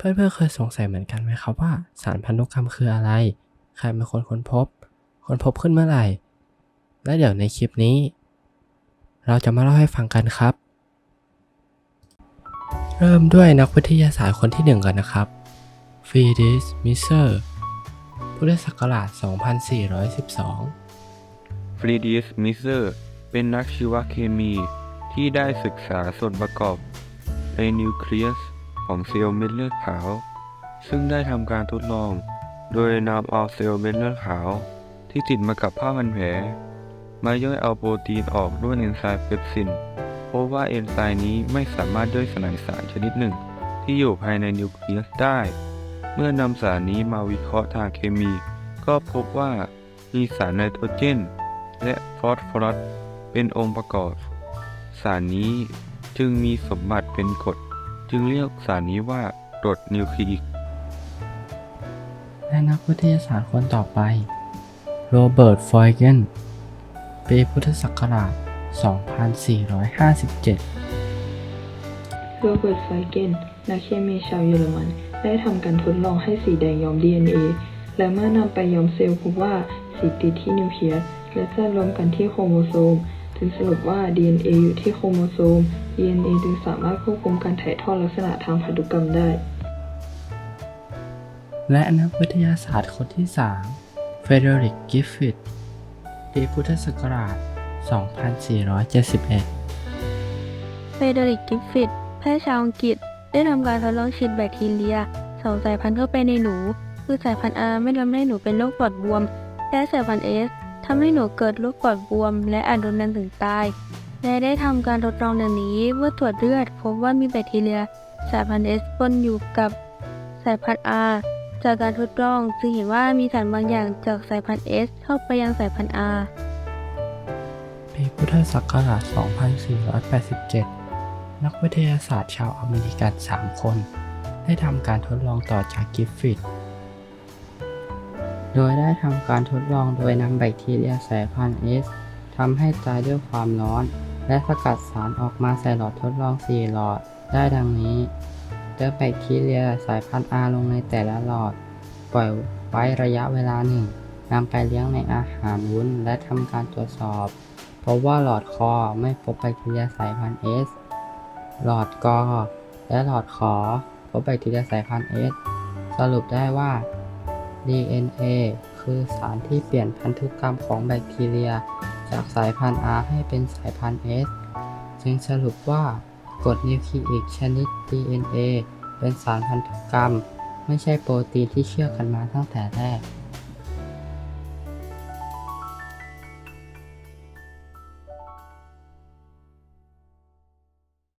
เพื่อนๆเคยสงสัยเหมือนกันไหมครับว่าสารพันธุกรรมคืออะไร ใครเป็นคนค้นพบ ค้นพบขึ้นเมื่อไหร่ และเดี๋ยวในคลิปนี้ เราจะมาเล่าให้ฟังกันครับ เริ่มด้วยนักวิทยาศาสตร์คนที่หนึ่งกันนะครับฟรีดิสมิเซอร์พุทธศักราช 2412ฟรีดิสมิเซอร์เป็นนักชีวเคมีที่ได้ศึกษาส่วนประกอบในนิวเคลียส ของเซลล์เม็ดเลือดขาว ซึ่งได้ทำการทดลอง โดยนำเอาเซลล์เม็ดเลือดขาว ที่ติดมากับผ้าพันแผลมาย่อยเอาโปรตีนออกด้วยเอนไซม์เปปซินพบว่าเอนไซม์นี้ไม่สามารถย่อยสลายสารชนิดหนึ่ง ที่อยู่ภายในนิวเคลียสได้ เมื่อนำสารนี้มาวิเคราะห์ทางเคมี ก็พบว่ามีสารไนโตรเจน และฟอสฟอรัสเป็นองค์ประกอบ สารนี้จึงมีสมบัติเป็นกรด จึงเรียกสารนี้ว่ากรดนิวคลีอิก และนักวิทยาศาสตร์คนต่อไป โรเบิร์ต ฟอยเกน ปีพุทธศักราช 2457 โรเบิร์ตไฟเกน นักเคมีชาวเยอรมัน ได้ทำการทดลองให้สีแดงย้อม DNA และเมื่อนำไปย้อมเซลล์พบว่าสีติดที่นิวเคลียสและจะรวมกันที่โครโมโซม จึงสรุปว่า DNA อยู่ที่โครโมโซม DNA จึงสามารถควบคุมการถ่ายทอดลักษณะทางพันธุกรรมได้ และนักวิทยาศาสตร์คนที่ 3 เฟเดริก กิฟฟิตปีพุทธศักราช 2471 เฟเดริก กิฟฟิตแพทย์ชาวอังกฤษ ได้ทำการทดลองฉีดแบคทีเรียสองสายพันธุ์เข้าไปในหนู คือสายพันธุ์ R ไม่ทำให้หนูเป็นโรคปอดบวม และสายพันธุ์ S ทำให้หนูเกิดโรคปอดบวม และอาจรุนแรงถึงตาย และได้ทำการทดลองดังนี้เมื่อตรวจเลือด พบว่ามีแบคทีเรีย สายพันธุ์ S ปนอยู่กับสายพันธุ์ R จากการทดลองจึงเห็นว่ามีสารบางอย่างจากสายพันธุ์ S เข้าไปยังสายพันธุ์ R ปีพุทธศักราช 2487 นักวิทยาศาสตร์ชาวอเมริกัน 3 คน ได้ทำการทดลองต่อจากกิฟฟิต โดยได้ทำการทดลองโดยนำแบคทีเรียสายพันธุ์ S ทำให้ตายด้วยความร้อน และสกัดสารออกมาใส่หลอดทดลอง 4 หลอด ได้ดังนี้เติมแบคทีเรียสายพันธุ์ R ลงในแต่ละหลอด ปล่อยไว้ระยะเวลาหนึ่งนำไปเลี้ยงในอาหารวุ้น และทำการตรวจสอบพบว่าหลอดคอไม่พบแบคทีเรียสายพันธุ์ S หลอดกอและหลอดขอพบแบคทีเรียสายพันธุ์ S สรุปได้ว่า DNA คือสารที่เปลี่ยนพันธุกรรมของแบคทีเรีย จากสายพันธุ์ R ให้เป็นสายพันธุ์ S จึงสรุปว่ากรดนิวคลีอิกชนิด DNA เป็นสารพันธุกรรม ไม่ใช่โปรตีนที่เชื่อกันมาตั้งแต่แรก